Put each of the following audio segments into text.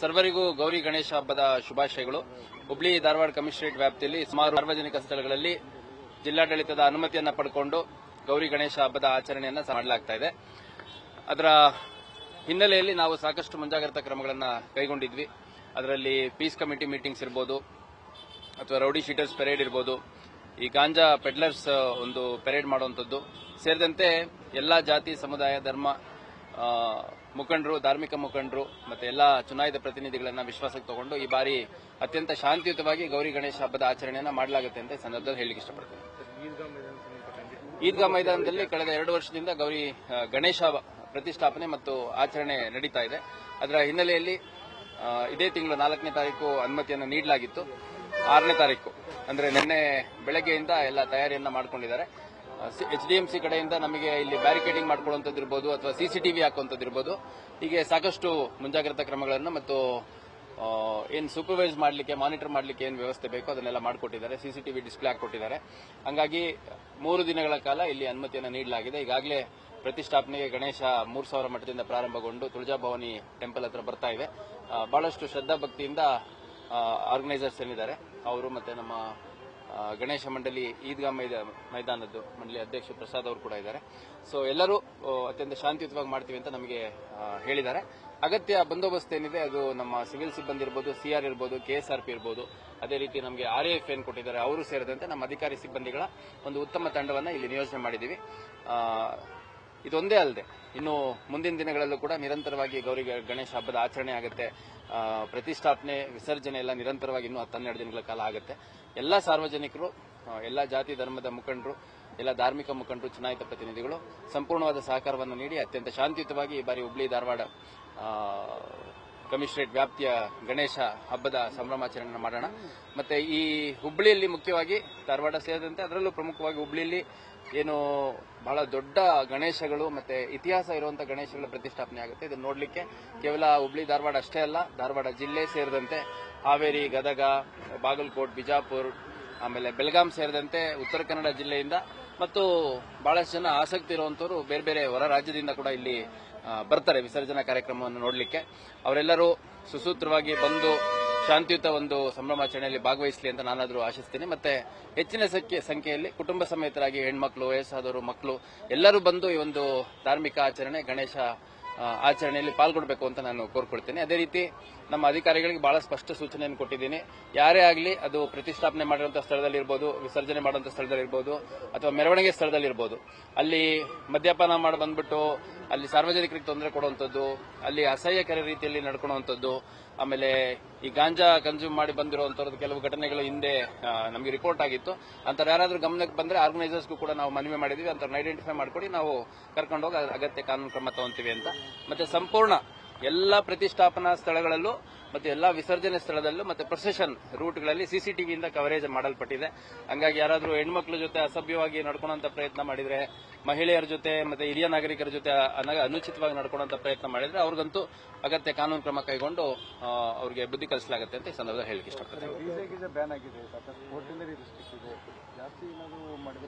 ಸರ್ವರಿಗೂ ಗೌರಿ ಗಣೇಶ ಹಬ್ಬದ ಶುಭಾಶಯಗಳು. ಹುಬ್ಳಿ ಧಾರವಾಡ ಕಮಿಷನರೇಟ್ ವ್ಯಾಪ್ತಿಯಲ್ಲಿ ಸುಮಾರು ಸಾರ್ವಜನಿಕ ಸ್ಥಳಗಳಲ್ಲಿ ಜಿಲ್ಲಾಡಳಿತದ ಅನುಮತಿಯನ್ನು ಪಡ್ಕೊಂಡು ಗೌರಿ ಗಣೇಶ ಹಬ್ಬದ ಆಚರಣೆಯನ್ನು ಮಾಡಲಾಗ್ತಾ ಇದೆ. ಅದರ ಹಿನ್ನೆಲೆಯಲ್ಲಿ ನಾವು ಸಾಕಷ್ಟು ಮುಂಜಾಗ್ರತಾ ಕ್ರಮಗಳನ್ನು ಕೈಗೊಂಡಿದ್ವಿ. ಅದರಲ್ಲಿ ಪೀಸ್ ಕಮಿಟಿ ಮೀಟಿಂಗ್ಸ್ ಇರ್ಬೋದು, ಅಥವಾ ರೌಡಿ ಶೀಟರ್ಸ್ ಪೆರೇಡ್ ಇರ್ಬೋದು, ಈ ಗಾಂಜಾ ಪೆಡ್ಲರ್ಸ್ ಒಂದು ಪೆರೇಡ್ ಮಾಡುವಂಥದ್ದು. ಸೇರಿದಂತೆ ಎಲ್ಲ ಜಾತಿ, ಸಮುದಾಯ, ಧರ್ಮ ಮುಖಂಡರು, ಧಾರ್ಮಿಕ ಮುಖಂಡರು ಮತ್ತೆ ಎಲ್ಲ ಚುನಾಯಿತ ಪ್ರತಿನಿಧಿಗಳನ್ನ ವಿಶ್ವಾಸಕ್ಕೆ ತಗೊಂಡು ಈ ಬಾರಿ ಅತ್ಯಂತ ಶಾಂತಿಯುತವಾಗಿ ಗೌರಿ ಗಣೇಶ ಹಬ್ಬದ ಆಚರಣೆಯನ್ನ ಮಾಡಲಾಗುತ್ತೆ ಅಂತ ಸಂದರ್ಭದಲ್ಲಿ ಹೇಳಲಿಕ್ಕೆ ಇಷ್ಟಪಡ್ತೇನೆ. ಈದ್ಗಾ ಮೈದಾನದಲ್ಲಿ ಕಳೆದ ಎರಡು ವರ್ಷದಿಂದ ಗೌರಿ ಗಣೇಶ ಪ್ರತಿಷ್ಠಾಪನೆ ಮತ್ತು ಆಚರಣೆ ನಡೀತಾ ಇದೆ. ಅದರ ಹಿನ್ನೆಲೆಯಲ್ಲಿ ಇದೇ ತಿಂಗಳು ನಾಲ್ಕನೇ ತಾರೀಕು ಅನುಮತಿಯನ್ನು ನೀಡಲಾಗಿತ್ತು. ಆರನೇ ತಾರೀಕು, ಅಂದ್ರೆ ನಿನ್ನೆ ಬೆಳಗ್ಗೆಯಿಂದ ಎಲ್ಲ ತಯಾರಿಯನ್ನ ಮಾಡ್ಕೊಂಡಿದ್ದಾರೆ. ಎಚ್ ಡಿ ಎಂ ಸಿ ಕಡೆಯಿಂದ ನಮಗೆ ಇಲ್ಲಿ ಬ್ಯಾರಿಕೇಡಿಂಗ್ ಮಾಡ್ಕೊಳ್ಳುವಂಥದ್ದು ಇರ್ಬೋದು ಅಥವಾ ಸಿಸಿಟಿವಿ ಹಾಕುವಂಥದ್ದು ಇರ್ಬೋದು. ಹೀಗೆ ಸಾಕಷ್ಟು ಮುಂಜಾಗ್ರತಾ ಕ್ರಮಗಳನ್ನು ಮತ್ತು ಏನು ಸೂಪರ್ವೈಸ್ ಮಾಡಲಿಕ್ಕೆ ಮಾನಿಟರ್ ಮಾಡಲಿಕ್ಕೆ ಏನು ವ್ಯವಸ್ಥೆ ಬೇಕೋ ಅದನ್ನೆಲ್ಲ ಮಾಡಿಕೊಟ್ಟಿದ್ದಾರೆ. C C T V display ಹಾಕಿಕೊಟ್ಟಿದ್ದಾರೆ. ಹಾಗಾಗಿ ಮೂರು ದಿನಗಳ ಕಾಲ ಇಲ್ಲಿ ಅನುಮತಿಯನ್ನು ನೀಡಲಾಗಿದೆ. ಈಗಾಗಲೇ ಪ್ರತಿಷ್ಠಾಪನೆಗೆ ಗಣೇಶ ಮೂರು ಸಾವಿರ ಮಠದಿಂದ ಪ್ರಾರಂಭಗೊಂಡು ತುಳಜಾಭವಾನಿ ಟೆಂಪಲ್ ಹತ್ರ ಬರ್ತಾ ಇದೆ. ಬಹಳಷ್ಟು ಶ್ರದ್ಧಾ ಭಕ್ತಿಯಿಂದ ಆರ್ಗನೈಸರ್ಸ್ ಏನಿದ್ದಾರೆ, ಅವರು ಮತ್ತೆ ನಮ್ಮ ಗಣೇಶ ಮಂಡಳಿ ಈದ್ಗಾ ಮೈದಾ, ಮೈದಾನದ್ದು ಮಂಡಳಿ ಅಧ್ಯಕ್ಷ ಪ್ರಸಾದ್ ಅವರು ಕೂಡ ಇದ್ದಾರೆ. ಸೊ ಎಲ್ಲರೂ ಅತ್ಯಂತ ಶಾಂತಿಯುತವಾಗಿ ಮಾಡ್ತೀವಿ ಅಂತ ನಮಗೆ ಹೇಳಿದ್ದಾರೆ. ಅಗತ್ಯ ಬಂದೋಬಸ್ತ್ ಏನಿದೆ, ಅದು ನಮ್ಮ ಸಿವಿಲ್ ಸಿಬ್ಬಂದಿ ಇರ್ಬೋದು ಸಿಆರ್ ಇರ್ಬೋದು ಕೆಎಸ್ಆರ್ಪಿ ಇರ್ಬೋದು. ಅದೇ ರೀತಿ ನಮಗೆ ಆರ್ ಎಫ್ ಏನ್ ಕೊಟ್ಟಿದ್ದಾರೆ, ಅವರು ಸೇರಿದಂತೆ ನಮ್ಮ ಅಧಿಕಾರಿ ಸಿಬ್ಬಂದಿಗಳ ಒಂದು ಉತ್ತಮ ತಂಡವನ್ನು ಇಲ್ಲಿ ನಿಯೋಜನೆ ಮಾಡಿದ್ದೀವಿ. ಇದೊಂದೇ ಅಲ್ಲದೆ, ಇನ್ನು ಮುಂದಿನ ದಿನಗಳಲ್ಲೂ ಕೂಡ ನಿರಂತರವಾಗಿ ಗೌರಿ ಗಣೇಶ ಹಬ್ಬದ ಆಚರಣೆ ಆಗುತ್ತೆ. ಪ್ರತಿಷ್ಠಾಪನೆ, ವಿಸರ್ಜನೆ ಎಲ್ಲ ನಿರಂತರವಾಗಿ ಇನ್ನೂ ಹತ್ತನ್ನೆರಡು ದಿನಗಳ ಕಾಲ ಆಗುತ್ತೆ. ಎಲ್ಲ ಸಾರ್ವಜನಿಕರು ಎಲ್ಲ ಜಾತಿ, ಧರ್ಮದ ಮುಖಂಡರು, ಎಲ್ಲ ಧಾರ್ಮಿಕ ಮುಖಂಡರು, ಚುನಾಯಿತ ಪ್ರತಿನಿಧಿಗಳು ಸಂಪೂರ್ಣವಾದ ಸಹಕಾರವನ್ನು ನೀಡಿ ಅತ್ಯಂತ ಶಾಂತಿಯುತವಾಗಿ ಈ ಬಾರಿ ಹುಬ್ಳಿ ಧಾರವಾಡ ಕಮಿಷನರೇಟ್ ವ್ಯಾಪ್ತಿಯ ಗಣೇಶ ಹಬ್ಬದ ಸಂಭ್ರಮಾಚರಣೆ ಮಾಡೋಣ. ಮತ್ತೆ ಈ ಹುಬ್ಬಳ್ಳಿಯಲ್ಲಿ ಮುಖ್ಯವಾಗಿ ಧಾರವಾಡ ಸೇರಿದಂತೆ ಅದರಲ್ಲೂ ಪ್ರಮುಖವಾಗಿ ಹುಬ್ಳಿಯಲ್ಲಿ ಏನು ಬಹಳ ದೊಡ್ಡ ಗಣೇಶಗಳು ಮತ್ತೆ ಇತಿಹಾಸ ಇರುವಂತಹ ಗಣೇಶಗಳ ಪ್ರತಿಷ್ಠಾಪನೆ ಆಗುತ್ತೆ. ಇದನ್ನು ನೋಡಲಿಕ್ಕೆ ಕೇವಲ ಹುಬ್ಳಿ, ಧಾರವಾಡ ಅಷ್ಟೇ ಅಲ್ಲ, ಧಾರವಾಡ ಜಿಲ್ಲೆ ಸೇರಿದಂತೆ ಹಾವೇರಿ, ಗದಗ, ಬಾಗಲಕೋಟ್, ಬಿಜಾಪುರ್, ಆಮೇಲೆ ಬೆಳಗಾಂ ಸೇರಿದಂತೆ ಉತ್ತರ ಕನ್ನಡ ಜಿಲ್ಲೆಯಿಂದ ಮತ್ತು ಬಹಳಷ್ಟು ಜನ ಆಸಕ್ತಿ ಇರುವಂತವರು ಬೇರೆ ಬೇರೆ ಹೊರ ರಾಜ್ಯದಿಂದ ಕೂಡ ಇಲ್ಲಿ ಬರ್ತಾರೆ ವಿಸರ್ಜನಾ ಕಾರ್ಯಕ್ರಮವನ್ನು ನೋಡಲಿಕ್ಕೆ. ಅವರೆಲ್ಲರೂ ಸುಸೂತ್ರವಾಗಿ ಬಂದು ಶಾಂತಿಯುತ ಒಂದು ಸಂಭ್ರಮಾಚರಣೆಯಲ್ಲಿ ಭಾಗವಹಿಸಲಿ ಅಂತ ನಾನಾದರೂ ಆಶಿಸ್ತೀನಿ. ಮತ್ತೆ ಹೆಚ್ಚಿನ ಸಂಖ್ಯೆ ಸಂಖ್ಯೆಯಲ್ಲಿ ಕುಟುಂಬ ಸಮೇತರಾಗಿ ಹೆಣ್ಮಕ್ಳು, ವಯಸ್ಸಾದವರು ಮಕ್ಕಳು ಎಲ್ಲರೂ ಬಂದು ಈ ಒಂದು ಧಾರ್ಮಿಕ ಆಚರಣೆ, ಗಣೇಶ ಆಚರಣೆಯಲ್ಲಿ ಪಾಲ್ಗೊಳ್ಬೇಕು ಅಂತ ನಾನು ಕೋರ್ಕೊಳ್ತೀನಿ. ಅದೇ ರೀತಿ ನಮ್ಮ ಅಧಿಕಾರಿಗಳಿಗೆ ಬಹಳ ಸ್ಪಷ್ಟ ಸೂಚನೆಯನ್ನು ಕೊಟ್ಟಿದ್ದೀನಿ. ಯಾರೇ ಆಗಲಿ ಅದು ಪ್ರತಿಷ್ಠಾಪನೆ ಮಾಡಿರುವಂತಹ ಸ್ಥಳದಲ್ಲಿ ಇರ್ಬೋದು ವಿಸರ್ಜನೆ ಮಾಡುವಂತಹ ಸ್ಥಳದಲ್ಲಿ ಇರ್ಬೋದು ಅಥವಾ ಮೆರವಣಿಗೆ ಸ್ಥಳದಲ್ಲಿ ಇರ್ಬೋದು ಅಲ್ಲಿ ಮದ್ಯಪಾನ ಮಾಡಿ ಬಂದ್ಬಿಟ್ಟು ಅಲ್ಲಿ ಸಾರ್ವಜನಿಕರಿಗೆ ತೊಂದರೆ ಕೊಡುವಂಥದ್ದು ಅಲ್ಲಿ ಅಸಹ್ಯಕರ ರೀತಿಯಲ್ಲಿ ನಡ್ಕೊಳ್ಳುವಂಥದ್ದು ಆಮೇಲೆ ಈ ಗಾಂಜಾ ಕನ್ಸ್ಯೂಮ್ ಮಾಡಿ ಬಂದಿರುವಂತಹ ಕೆಲವು ಘಟನೆಗಳು ಹಿಂದೆ ನಮಗೆ ರಿಪೋರ್ಟ್ ಆಗಿತ್ತು. ಅಂತ ಯಾರಾದರೂ ಗಮನಕ್ಕೆ ಬಂದ್ರೆ ಆರ್ಗನೈಸರ್ಸ್ಗೂ ಕೂಡ ನಾವು ಮನವಿ ಮಾಡಿದ್ವಿ. ಅಂತ ಐಡೆಂಟಿಫೈ ಮಾಡ್ಕೊಡಿ, ನಾವು ಕರ್ಕೊಂಡು ಹೋಗಿ ಅಗತ್ಯ ಕಾನೂನು ಕ್ರಮ ತಗೊಂತೀವಿ ಅಂತ. ಮತ್ತೆ ಸಂಪೂರ್ಣ ಎಲ್ಲ ಪ್ರತಿಷ್ಠಾಪನಾ ಸ್ಥಳಗಳಲ್ಲೂ ಮತ್ತೆ ಎಲ್ಲಾ ವಿಸರ್ಜನೆ ಸ್ಥಳದಲ್ಲೂ ಮತ್ತೆ ಪ್ರೊಸೆಷನ್ ರೂಟ್ಗಳಲ್ಲಿ ಸಿಸಿಟಿವಿಯಿಂದ ಕವರೇಜ್ ಮಾಡಲ್ಪಟ್ಟಿದೆ. ಹಂಗಾಗಿ ಯಾರಾದರೂ ಹೆಣ್ಮಕ್ಳ ಜೊತೆ ಅಸಭ್ಯವಾಗಿ ನಡ್ಕೊಳ್ಳುವಂತ ಪ್ರಯತ್ನ ಮಾಡಿದ್ರೆ, ಮಹಿಳೆಯರ ಜೊತೆ ಮತ್ತೆ ಹಿರಿಯ ನಾಗರಿಕರ ಜೊತೆ ಅನ- ಅನುಚಿತವಾಗಿ ನಡ್ಕೊಳ್ಳುವಂತ ಪ್ರಯತ್ನ ಮಾಡಿದ್ರೆ ಅವ್ರಿಗಂತೂ ಅಗತ್ಯ ಕಾನೂನು ಕ್ರಮ ಕೈಗೊಂಡು ಅವ್ರಿಗೆ ಬುದ್ಧಿ ಕಲಿಸಲಾಗುತ್ತೆ ಅಂತ ಈ ಸಂದರ್ಭದಲ್ಲಿ ಹೇಳಲಿಕ್ಕೆ ಇಷ್ಟಪಡ್ತೇನೆ.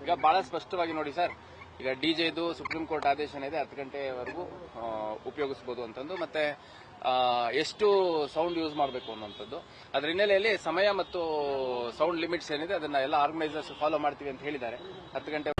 ಈಗ ಬಹಳ ಸ್ಪಷ್ಟವಾಗಿ ನೋಡಿ ಸರ್ ಈಗ ಡಿಜೆದು ಸುಪ್ರೀಂ ಕೋರ್ಟ್ ಆದೇಶ ಏನಿದೆ ಹತ್ತು ಗಂಟೆವರೆಗೂ ಉಪಯೋಗಿಸ್ಬೋದು ಉಪಯೋಗಿಸಬಹುದು ಅಂತಂದು ಮತ್ತೆ ಎಷ್ಟು ಸೌಂಡ್ ಯೂಸ್ ಮಾಡಬೇಕು ಅನ್ನುವಂಥದ್ದು. ಅದರ ಹಿನ್ನೆಲೆಯಲ್ಲಿ ಸಮಯ ಮತ್ತು ಸೌಂಡ್ ಲಿಮಿಟ್ಸ್ ಏನಿದೆ ಅದನ್ನ ಎಲ್ಲ ಆರ್ಗನೈಸರ್ಸ್ ಫಾಲೋ ಮಾಡ್ತೀವಿ ಅಂತ ಹೇಳಿದ್ದಾರೆ. ಹತ್ತು ಗಂಟೆ